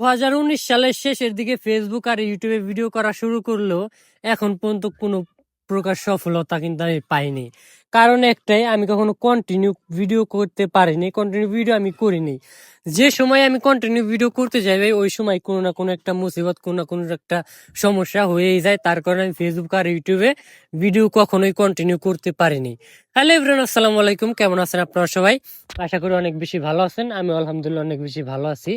দু সালের শেষের দিকে ফেসবুক আর ইউটিউবে ভিডিও করা শুরু করলেও এখন পর্যন্ত কোনো প্রকার সফলতা কিন্তু আমি পাইনি। কারণ একটাই, আমি কখনো কন্টিনিউ ভিডিও করতে পারিনি কন্টিনিউ ভিডিও আমি করিনি। যে সময় আমি কন্টিনিউ ভিডিও করতে যাই ভাই, ওই সময় কোনো না কোনো একটা মুসিবত, কোনো না কোনো একটা সমস্যা হয়েই যায়। তার কারণে আমি ফেসবুক আর ইউটিউবে ভিডিও কখনোই কন্টিনিউ করতে পারিনি। হ্যালো ইব্রাহিম আসসালামু আলাইকুম। কেমন আছেন আপনারা সবাই? আশা করি অনেক বেশি ভালো আছেন। আমি আলহামদুলিল্লাহ অনেক বেশি ভালো আছি।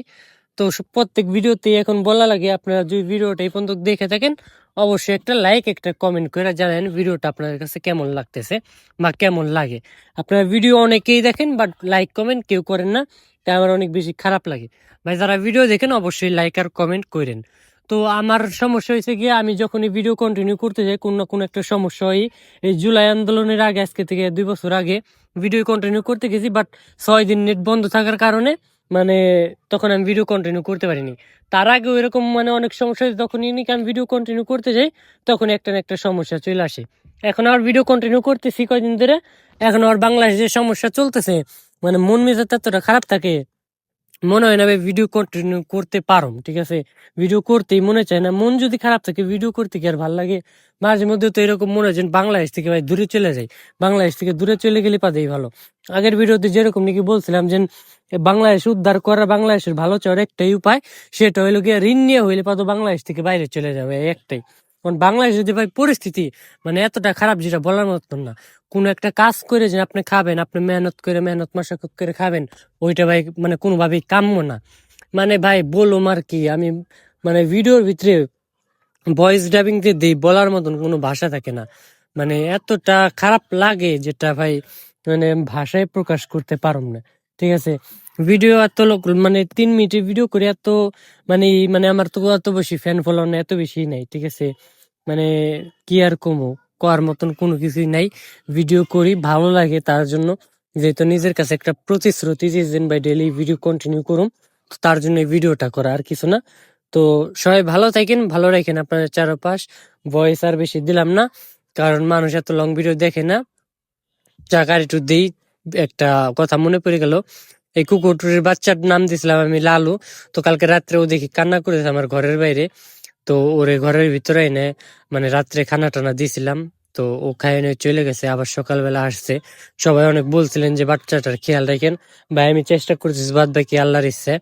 তো প্রত্যেক ভিডিওতেই এখন বলা লাগে, আপনারা যদি ভিডিওটা এই পর্যন্ত দেখে থাকেন, অবশ্যই একটা লাইক একটা কমেন্ট করে জানেন ভিডিওটা আপনাদের কাছে কেমন লাগতেছে বা কেমন লাগে। আপনারা ভিডিও অনেকেই দেখেন বাট লাইক কমেন্ট কেউ করেন না, তাই আমার অনেক বেশি খারাপ লাগে। ভাই, যারা ভিডিও দেখেন, অবশ্যই লাইক আর কমেন্ট করেন। তো আমার সমস্যা হয়েছে গিয়ে, আমি যখন এই ভিডিও কন্টিনিউ করতে যাই, কোনো না কোনো একটা সমস্যা হয়। এই জুলাই আন্দোলনের আগে, আজকে থেকে দুই বছর আগে ভিডিও কন্টিনিউ করতে গেছি বাট ছয় দিন নেট বন্ধ থাকার কারণে মানে তখন আমি ভিডিও কন্টিনিউ করতে পারিনি। তার আগে ওই রকম মানে অনেক সমস্যা হয়েছে তখন ইউনিক আমি ভিডিও কন্টিনিউ করতে যাই, তখন একটা না একটা সমস্যা চলে আসে। এখন আর ভিডিও কন্টিনিউ করতেছি কয়দিন ধরে, এখন আর বাংলাদেশে যে সমস্যা চলতেছে মানে মন মেজাজ এতটা খারাপ থাকে। মনে হয় না ভিডিও কন্টিনিউ করতে পারো ঠিক আছে? ভিডিও করতেই মনে চায় না। মন যদি খারাপ থাকে ভিডিও করতে কি আর ভালো লাগে? মাঝে মধ্যে তো এরকম মনে হয় বাংলাদেশ থেকে ভাই দূরে চলে যাই। বাংলাদেশ থেকে দূরে চলে গেলে পাতেই ভালো। আগের ভিডিওতে যেরকম নাকি বলছিলাম যে বাংলাদেশ উদ্ধার করা, বাংলাদেশের ভালো চাওয়ার একটাই উপায়, সেটা হইল গিয়ে ঋণ নিয়ে হইলে পাতো বাংলাদেশ থেকে বাইরে চলে যাবে, একটাই। কারণ বাংলাদেশের যে ভাই পরিস্থিতি মানে এতটা খারাপ যেটা বলার মতন না। কোনো একটা কাজ করে যে আপনি খাবেন, আপনি মেহনত করে, মেহনত মাসাকত করে খাবেন, ওইটা ভাই মানে কোনোভাবেই কাম্য না। মানে ভাই বলুম আর কি, আমি মানে ভিডিওর ভিতরে ভয়েস ডাবিং যে দিই, বলার মতন কোনো ভাষা থাকে না। মানে এতটা খারাপ লাগে যেটা ভাই মানে ভাষায় প্রকাশ করতে পারুম না। ঠিক আছে? ভিডিও এত লোক মানে তিন মিনিটের ভিডিও করে এত মানে মানে আমার তো এত বেশি ফ্যান ফলোয়ার এত বেশি নাই, ঠিক আছে? মানে কি আর কমো? করার মতন কোনো কিছুই নাই। ভিডিও করি, ভালো লাগে তার জন্য। যেহেতু নিজের কাছে একটা প্রতিশ্রুতি যে দিন বাই ডেলি ভিডিও কন্টিনিউ করুম তো তার জন্য ভিডিওটা করা আর কিছু না। তো সবাই ভালো থাকেন, ভালো রাখেন আপনাদের চারপাশ। ভয়েস আর বেশি দিলাম না, কারণ মানুষ এত লং ভিডিও দেখে না। চাকার একটু দিই একটা কথা মনে পড়ে গেল। এই কুকুরটুরির বাচ্চার নাম দিছিলাম আমি লালু। তো কালকে রাত্রে ও দেখি কান্না করেছে আমার ঘরের বাইরে। তো ওরে ঘরের ভিতরে এনে মানে রাত্রে খানা টানা দিছিলাম। তো ও খাইয়ে নিয়ে চলে গেছে, আবার সকালবেলা আসছে। সবাই অনেক বলছিলেন যে, বাচ্চাটার খেয়াল রাখেন। ভাই, আমি চেষ্টা করতেছি বাদ বাকি আল্লাহর ইচ্ছে।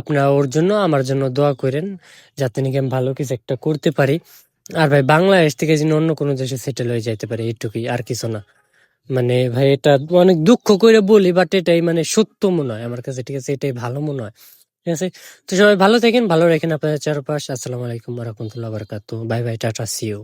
আপনারা ওর জন্য, আমার জন্য দোয়া করেন, যাতে নাকি আমি ভালো কিছু একটা করতে পারি। আর ভাই, বাংলাদেশ থেকে যেন অন্য কোনো দেশে সেটেল হয়ে যাইতে পারে, এইটুকুই, আর কিছু না। মানে ভাই এটা অনেক দুঃখ করে বলি বাট এটাই মানে সত্য মনে হয় আমার কাছে, ঠিক আছে? এটাই ভালো মনে হয়। ঠিক আছে? তো সবাই ভালো থাকেন, ভালো রাখেন আপনাদের চারপাশ। আসসালামু আলাইকুম রহমতুল্লাহ বারকাত বাই বাই, টাটা সিও